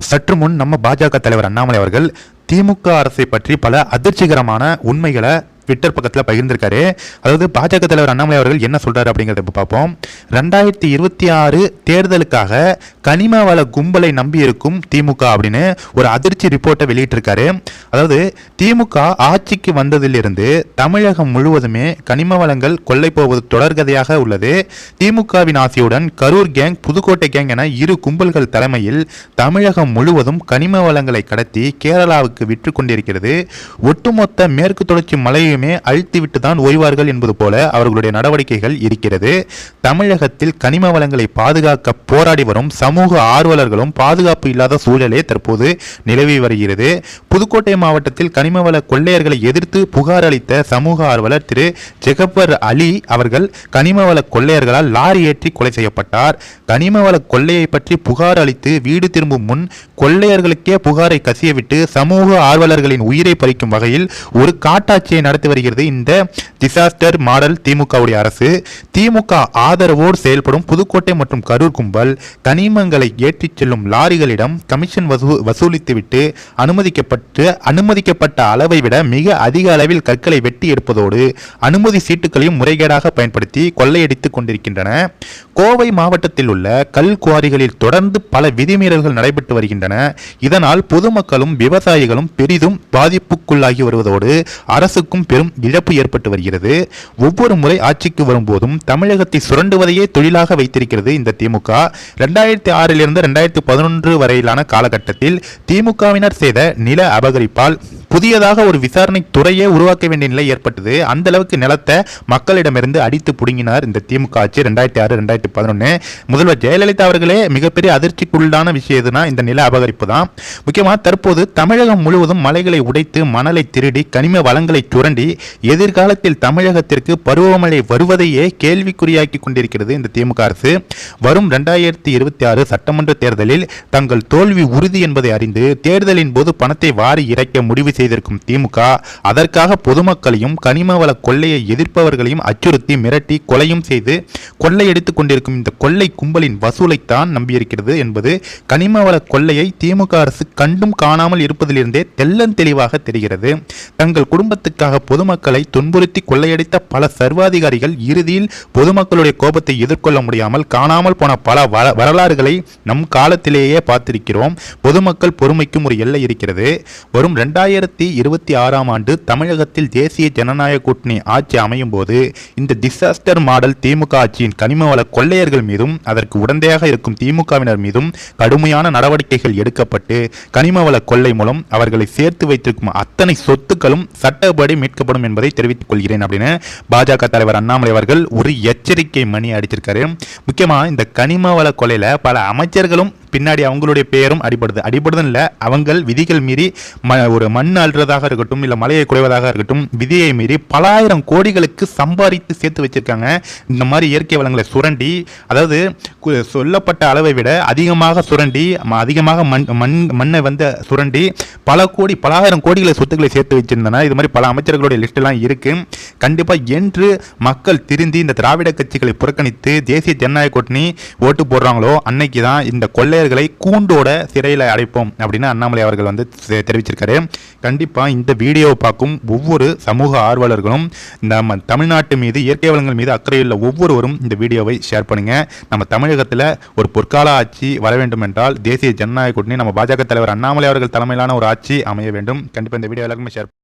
சற்று முன் நம்ம பாஜக தலைவர் அண்ணாமலை அவர்கள் திமுக அரசை பற்றி பல அதிர்ச்சிகரமான உண்மைகளை ட்விட்டர் பக்கத்தில் பகிர்ந்திருக்காரு. அதாவது பாஜக தலைவர் அண்ணாமலை அவர்கள் என்ன சொல்கிறார் அப்படிங்கிறத இப்போ பார்ப்போம். ரெண்டாயிரத்தி இருபத்தி ஆறு தேர்தலுக்காக கனிம வள கும்பலை நம்பியிருக்கும் திமுக அப்படின்னு ஒரு அதிர்ச்சி ரிப்போர்ட்டை வெளியிட்டிருக்காரு. அதாவது திமுக ஆட்சிக்கு வந்ததிலிருந்து தமிழகம் முழுவதுமே கனிம வளங்கள் கொள்ளை போவது தொடர்கதையாக உள்ளது. திமுகவின் ஆசையுடன் கரூர் கேங் புதுக்கோட்டை கேங் என இரு கும்பல்கள் தலைமையில் தமிழகம் முழுவதும் கனிம வளங்களை கடத்தி கேரளாவுக்கு விற்று கொண்டிருக்கிறது. ஒட்டுமொத்த மேற்கு தொடர்ச்சி மலையுமே அழித்துவிட்டு தான் ஓய்வார்கள் என்பது போல அவர்களுடைய நடவடிக்கைகள் இருக்கிறது. தமிழகத்தில் கனிம வளங்களை பாதுகாக்க போராடி வரும் சமூக ஆர்வலர்களும் பாதுகாப்பு இல்லாத சூழலே தற்போது நிலவி வருகிறது. புதுக்கோட்டை மாவட்டத்தில் கனிம வள கொள்ளையர்களை எதிர்த்து புகார் அளித்த சமூக ஆர்வலர் திரு ஜெகப்பர் அலி அவர்கள் கனிம வள கொள்ளையர்களால் லாரி ஏற்றி கொலை செய்யப்பட்டார். கனிம வள கொள்ளையை பற்றி புகார் அளித்து வீடு திரும்பும் முன் கொள்ளையர்களுக்கே புகாரை கசியவிட்டு சமூக ஆர்வலர்களின் உயிரை பறிக்கும் வகையில் ஒரு காட்டாட்சியை நடத்தி வருகிறது. இந்த டிசாஸ்டர் மாடல் திமுகவுடைய அரசு திமுக ஆதரவோடு செயல்படும் புதுக்கோட்டை மற்றும் கரூர் கும்பல் கனிமங்களை ஏற்றிச் செல்லும் லாரிகளிடம் கமிஷன் வசூ வசூலித்துவிட்டு அனுமதிக்கப்பட்டு அனுமதிக்கப்பட்ட அளவை விட மிக அதிக அளவில் கற்களை வெட்டி எடுப்பதோடு அனுமதி சீட்டுகளையும் முறைகேடாக பயன்படுத்தி கொள்ளையடித்துக் கொண்டிருக்கின்றன. கோவை மாவட்டத்தில் உள்ள கல் குவாரிகளில் தொடர்ந்து பல விதிமீறல்கள் நடைபெற்று வருகின்றன. இதனால் பொதுமக்களும் விவசாயிகளும் பெரிதும் பாதிப்புக்குள்ளாகி வருவதோடு அரசுக்கும் பெரும் இழப்பு ஏற்பட்டு வருகிறது. ஒவ்வொரு முறை ஆட்சிக்கு வரும்போதும் தமிழகத்தை சுரண்டுவதையே தொழிலாக வைத்திருக்கிறது இந்த திமுக. ரெண்டாயிரத்தி ஆறிலிருந்து ரெண்டாயிரத்தி பதினொன்று வரையிலான காலகட்டத்தில் திமுகவினர் செய்த நில அபகரிப்பால் புதியதாக ஒரு விசாரணை துறையே உருவாக்க வேண்டிய நிலை ஏற்பட்டது. அந்த அளவுக்கு நிலத்தை மக்களிடமிருந்து அடித்து புடுங்கினார் இந்த திமுக ஆட்சி ரெண்டாயிரத்தி ஆறு ரெண்டாயிரத்தி பதினொன்று முதல்வர் ஜெயலலிதா அவர்களே மிகப்பெரிய அதிர்ச்சிக்குள்ளான விஷயம் எதுனா இந்த நில அபகரிப்பு தான். முக்கியமாக தற்போது தமிழகம் முழுவதும் மலைகளை உடைத்து மணலை திருடி கனிம வளங்களை சுரண்டி எதிர்காலத்தில் தமிழகத்திற்கு பருவமழை வருவதையே கேள்விக்குறியாக்கி கொண்டிருக்கிறது இந்த திமுக அரசு. வரும் ரெண்டாயிரத்தி இருபத்தி ஆறு சட்டமன்ற தேர்தலில் தங்கள் தோல்வி உறுதி என்பதை அறிந்து தேர்தலின் போது பணத்தை வாரி இறைக்க முடிவு செய்து செய்திருக்கும் திமுக அதற்காக பொதுமக்களையும் கனிம வள கொள்ளையை எதிர்ப்பவர்களையும் அச்சுறுத்தி மிரட்டி கொலையும் செய்து கொள்ளையடித்துக் கொண்டிருக்கும் இந்த கொள்ளை கும்பலின் வசூலைத்தான் நம்பியிருக்கிறது என்பது கனிம வள கொள்ளையை திமுக அரசு கண்டும் காணாமல் இருப்பதிலிருந்தே தெல்லன் தெளிவாக தெரிகிறது. தங்கள் குடும்பத்துக்காக பொதுமக்களை துன்புறுத்தி கொள்ளையடித்த பல சர்வாதிகாரிகள் இறுதியில் பொதுமக்களுடைய கோபத்தை எதிர்கொள்ள முடியாமல் காணாமல் போன பல வரலாறுகளை நம் காலத்திலேயே பார்த்திருக்கிறோம். பொதுமக்கள் பொறுமைக்கும் ஒரு எல்லை இருக்கிறது. வரும் ரெண்டாயிரத்தி இருபத்தி ஆறாம் ஆண்டு தமிழகத்தில் தேசிய ஜனநாயக கூட்டணி ஆட்சி அமையும் போது இந்த டிசாஸ்டர் மாடல் திமுக ஆட்சியின் கனிம வள கொள்ளையர்கள் மீதும் அதற்கு உடந்தையாக இருக்கும் திமுகவினர் மீதும் கடுமையான நடவடிக்கைகள் எடுக்கப்பட்டு கனிம வள கொள்ளை மூலம் அவர்களை சேர்த்து வைத்திருக்கும் அத்தனை சொத்துக்களும் சட்டப்படி மீட்கப்படும் என்பதை தெரிவித்துக் கொள்கிறேன் அப்படின்னு பாஜக தலைவர் அண்ணாமலை அவர்கள் ஒரு எச்சரிக்கை மணி அடிச்சிருக்காரு. முக்கியமாக இந்த கனிம வள கொலையில பல அமைச்சர்களும் பின்னாடி அவங்களுடைய பெயரும் அடிபடுது. அடிபடுதுன்னு இல்லை அவங்கள் விதிகள் மீறி ம ஒரு மண் அள்ளுறதாக இருக்கட்டும் இல்லை மலையை குறைவதாக இருக்கட்டும் விதியை மீறி பலாயிரம் கோடிகளுக்கு சம்பாதித்து சேர்த்து வச்சிருக்காங்க. இந்த மாதிரி இயற்கை வளங்களை சுரண்டி அதாவது கு- சொல்லப்பட்ட அளவை விட அதிகமாக சுரண்டி அதிகமாக மண் மண் மண்ணை வந்து சுரண்டி பல கோடி பலாயிரம் கோடிகளை சொத்துக்களை சேர்த்து வச்சிருந்தன இது மாதிரி பல அமைச்சர்களுடைய லிஸ்டெல்லாம் இருக்குது கண்டிப்பாக என்று மக்கள் திருந்தி இந்த திராவிட கட்சிகளை புறக்கணித்து தேசிய ஜனநாயக கூட்டணி ஓட்டு போடுறாங்களோ அன்னைக்கு தான் இந்த தமிழர்களை கூண்டோட சிறையில் அடைப்போம் அப்படின்னு அண்ணாமலை அவர்கள் வந்து தெரிவிச்சிருக்காரு. கண்டிப்பா இந்த வீடியோவை பார்க்கும் ஒவ்வொரு சமூக ஆர்வலர்களும் நம்ம தமிழ்நாட்டு மீது இயற்கை வளங்கள் மீது அக்கறையுள்ள ஒவ்வொருவரும் இந்த வீடியோவை ஷேர் பண்ணுங்க. நம்ம தமிழகத்தில் ஒரு பொற்கால ஆட்சி வர வேண்டும் என்றால் தேசிய ஜனநாயக கூட்டணி நம்ம பாஜக தலைவர் அண்ணாமலை அவர்கள் தலைமையிலான ஒரு ஆட்சி அமைய வேண்டும். கண்டிப்பாக இந்த வீடியோ எல்லாருக்குமே ஷேர்